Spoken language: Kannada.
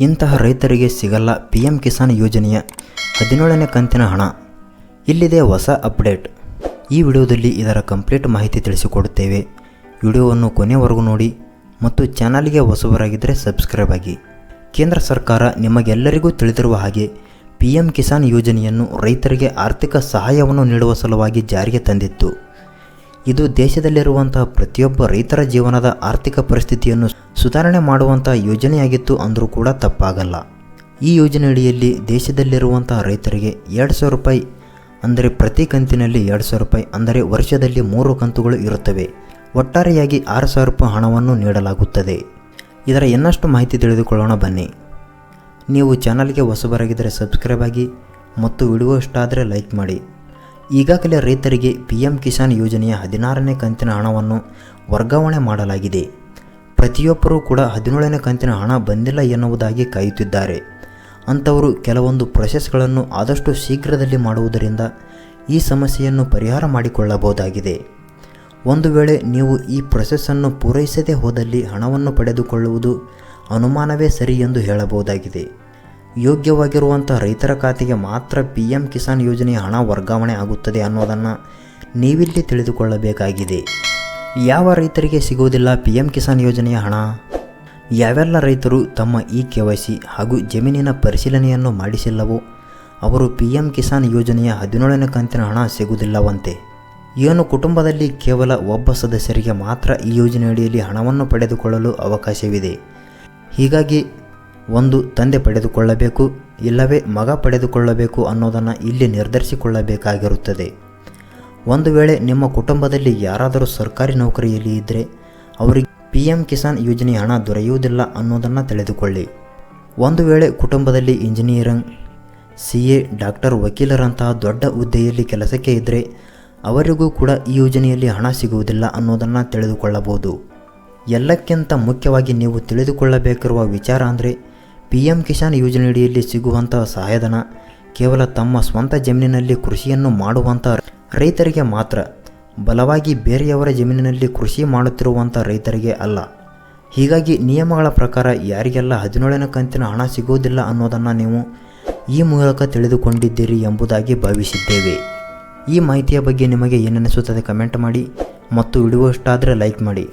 ಇಂತಹ ರೈತರಿಗೆ ಸಿಗಲ್ಲ ಪಿ ಎಂ ಕಿಸಾನ್ ಯೋಜನೆಯ ಹದಿನೇಳನೇ ಕಂತಿನ ಹಣ. ಇಲ್ಲಿದೆ ಹೊಸ ಅಪ್ಡೇಟ್. ಈ ವಿಡಿಯೋದಲ್ಲಿ ಇದರ ಕಂಪ್ಲೀಟ್ ಮಾಹಿತಿ ತಿಳಿಸಿಕೊಡುತ್ತೇವೆ. ವಿಡಿಯೋವನ್ನು ಕೊನೆವರೆಗೂ ನೋಡಿ ಮತ್ತು ಚಾನಲ್ಗೆ ಹೊಸಬರಾಗಿದ್ದರೆ ಸಬ್ಸ್ಕ್ರೈಬ್ ಆಗಿ. ಕೇಂದ್ರ ಸರ್ಕಾರ ನಿಮಗೆಲ್ಲರಿಗೂ ತಿಳಿದಿರುವ ಹಾಗೆ ಪಿ ಎಂ ಕಿಸಾನ್ ಯೋಜನೆಯನ್ನು ರೈತರಿಗೆ ಆರ್ಥಿಕ ಸಹಾಯವನ್ನು ನೀಡುವ ಸಲುವಾಗಿ ಜಾರಿಗೆ ತಂದಿತ್ತು. ಇದು ದೇಶದಲ್ಲಿರುವಂತಹ ಪ್ರತಿಯೊಬ್ಬ ರೈತರ ಜೀವನದ ಆರ್ಥಿಕ ಪರಿಸ್ಥಿತಿಯನ್ನು ಸುಧಾರಣೆ ಮಾಡುವಂತಹ ಯೋಜನೆಯಾಗಿತ್ತು ಅಂದರೂ ಕೂಡ ತಪ್ಪಾಗಲ್ಲ. ಈ ಯೋಜನೆಯಡಿಯಲ್ಲಿ ದೇಶದಲ್ಲಿರುವಂತಹ ರೈತರಿಗೆ ಎರಡು ಸಾವಿರ ರೂಪಾಯಿ ಅಂದರೆ ಪ್ರತಿ ಕಂತಿನಲ್ಲಿ ಎರಡು ಸಾವಿರ ರೂಪಾಯಿ ಅಂದರೆ ವರ್ಷದಲ್ಲಿ ಮೂರು ಕಂತುಗಳು ಇರುತ್ತವೆ. ಒಟ್ಟಾರೆಯಾಗಿ ಆರು ಸಾವಿರ ರೂಪಾಯಿ ಹಣವನ್ನು ನೀಡಲಾಗುತ್ತದೆ. ಇದರ ಇನ್ನಷ್ಟು ಮಾಹಿತಿ ತಿಳಿದುಕೊಳ್ಳೋಣ ಬನ್ನಿ. ನೀವು ಚಾನಲ್ಗೆ ಹೊಸಬರಾಗಿದ್ದರೆ ಸಬ್ಸ್ಕ್ರೈಬ್ ಆಗಿ ಮತ್ತು ವಿಡಿಯೋ ಇಷ್ಟ ಆದರೆ ಲೈಕ್ ಮಾಡಿ. ಈಗಾಗಲೇ ರೈತರಿಗೆ ಪಿ ಎಂ ಕಿಸಾನ್ ಯೋಜನೆಯ ಹದಿನಾರನೇ ಕಂತಿನ ಹಣವನ್ನು ವರ್ಗಾವಣೆ ಮಾಡಲಾಗಿದೆ. ಪ್ರತಿಯೊಬ್ಬರೂ ಕೂಡ ಹದಿನೇಳನೇ ಕಂತಿನ ಹಣ ಬಂದಿಲ್ಲ ಎನ್ನುವುದಾಗಿ ಕಾಯುತ್ತಿದ್ದಾರೆ. ಅಂಥವರು ಕೆಲವೊಂದು ಪ್ರೊಸೆಸ್ಗಳನ್ನು ಆದಷ್ಟು ಶೀಘ್ರದಲ್ಲಿ ಮಾಡುವುದರಿಂದ ಈ ಸಮಸ್ಯೆಯನ್ನು ಪರಿಹಾರ ಮಾಡಿಕೊಳ್ಳಬಹುದಾಗಿದೆ. ಒಂದು ವೇಳೆ ನೀವು ಈ ಪ್ರೊಸೆಸ್ಸನ್ನು ಪೂರೈಸದೇ ಹೋದಲ್ಲಿ ಹಣವನ್ನು ಪಡೆದುಕೊಳ್ಳುವುದು ಅನುಮಾನವೇ ಸರಿ ಎಂದು ಹೇಳಬಹುದಾಗಿದೆ. ಯೋಗ್ಯವಾಗಿರುವಂಥ ರೈತರ ಖಾತೆಗೆ ಮಾತ್ರ ಪಿ ಎಂ ಕಿಸಾನ್ ಯೋಜನೆಯ ಹಣ ವರ್ಗಾವಣೆ ಆಗುತ್ತದೆ ಅನ್ನೋದನ್ನು ನೀವಿಲ್ಲಿ ತಿಳಿದುಕೊಳ್ಳಬೇಕಾಗಿದೆ. ಯಾವ ರೈತರಿಗೆ ಸಿಗುವುದಿಲ್ಲ ಪಿ ಎಂ ಕಿಸಾನ್ ಯೋಜನೆಯ ಹಣ? ಯಾವೆಲ್ಲ ರೈತರು ತಮ್ಮ ಇ ಕೆ ವೈ ಸಿ ಹಾಗೂ ಜಮೀನಿನ ಪರಿಶೀಲನೆಯನ್ನು ಮಾಡಿಸಿಲ್ಲವೋ, ಅವರು ಪಿ ಎಂ ಕಿಸಾನ್ ಯೋಜನೆಯ ಹದಿನೇಳನೇ ಕಂತಿನ ಹಣ ಸಿಗುವುದಿಲ್ಲವಂತೆ. ಏನು ಕುಟುಂಬದಲ್ಲಿ ಕೇವಲ ಒಬ್ಬ ಸದಸ್ಯರಿಗೆ ಮಾತ್ರ ಈ ಯೋಜನೆಯಡಿಯಲ್ಲಿ ಹಣವನ್ನು ಪಡೆದುಕೊಳ್ಳಲು ಅವಕಾಶವಿದೆ. ಹೀಗಾಗಿ ಒಂದು ತಂದೆ ಪಡೆದುಕೊಳ್ಳಬೇಕು, ಇಲ್ಲವೇ ಮಗ ಪಡೆದುಕೊಳ್ಳಬೇಕು ಅನ್ನೋದನ್ನು ಇಲ್ಲಿ ನಿರ್ಧರಿಸಿಕೊಳ್ಳಬೇಕಾಗಿರುತ್ತದೆ. ಒಂದು ವೇಳೆ ನಿಮ್ಮ ಕುಟುಂಬದಲ್ಲಿ ಯಾರಾದರೂ ಸರ್ಕಾರಿ ನೌಕರಿಯಲ್ಲಿ ಇದ್ದರೆ ಅವರಿಗೆ ಪಿ ಎಂ ಕಿಸಾನ್ ಯೋಜನೆ ಹಣ ದೊರೆಯುವುದಿಲ್ಲ ಅನ್ನೋದನ್ನು ತಿಳಿದುಕೊಳ್ಳಿ. ಒಂದು ವೇಳೆ ಕುಟುಂಬದಲ್ಲಿ ಇಂಜಿನಿಯರಿಂಗ್, ಸಿ ಎ, ಡಾಕ್ಟರ್ ವಕೀಲರಂತಹ ದೊಡ್ಡ ಹುದ್ದೆಯಲ್ಲಿ ಕೆಲಸಕ್ಕೆ ಇದ್ದರೆ ಅವರಿಗೂ ಕೂಡ ಈ ಯೋಜನೆಯಲ್ಲಿ ಹಣ ಸಿಗುವುದಿಲ್ಲ ಅನ್ನೋದನ್ನು ತಿಳಿದುಕೊಳ್ಳಬಹುದು. ಎಲ್ಲಕ್ಕಿಂತ ಮುಖ್ಯವಾಗಿ ನೀವು ತಿಳಿದುಕೊಳ್ಳಬೇಕಿರುವ ವಿಚಾರ ಅಂದರೆ ಪಿ ಎಂ ಕಿಸಾನ್ ಯೋಜನೆಯಡಿಯಲ್ಲಿ ಸಿಗುವಂತಹ ಸಹಾಯಧನ ಕೇವಲ ತಮ್ಮ ಸ್ವಂತ ಜಮೀನಿನಲ್ಲಿ ಕೃಷಿಯನ್ನು ಮಾಡುವಂಥ ರೈತರಿಗೆ ಮಾತ್ರ, ಬಲವಾಗಿ ಬೇರೆಯವರ ಜಮೀನಿನಲ್ಲಿ ಕೃಷಿ ಮಾಡುತ್ತಿರುವಂಥ ರೈತರಿಗೆ ಅಲ್ಲ. ಹೀಗಾಗಿ ನಿಯಮಗಳ ಪ್ರಕಾರ ಯಾರಿಗೆಲ್ಲ ಹದಿನೇಳನೇ ಕಂತಿನ ಹಣ ಸಿಗುವುದಿಲ್ಲ ಅನ್ನೋದನ್ನು ನೀವು ಈ ಮೂಲಕ ತಿಳಿದುಕೊಂಡಿದ್ದೀರಿ ಎಂಬುದಾಗಿ ಭಾವಿಸಿದ್ದೇವೆ. ಈ ಮಾಹಿತಿಯ ಬಗ್ಗೆ ನಿಮಗೆ ಏನನ್ನಿಸುತ್ತದೆ ಕಮೆಂಟ್ ಮಾಡಿ ಮತ್ತು ವಿಡಿಯೋ ಇಷ್ಟ ಆದರೆ ಲೈಕ್ ಮಾಡಿ.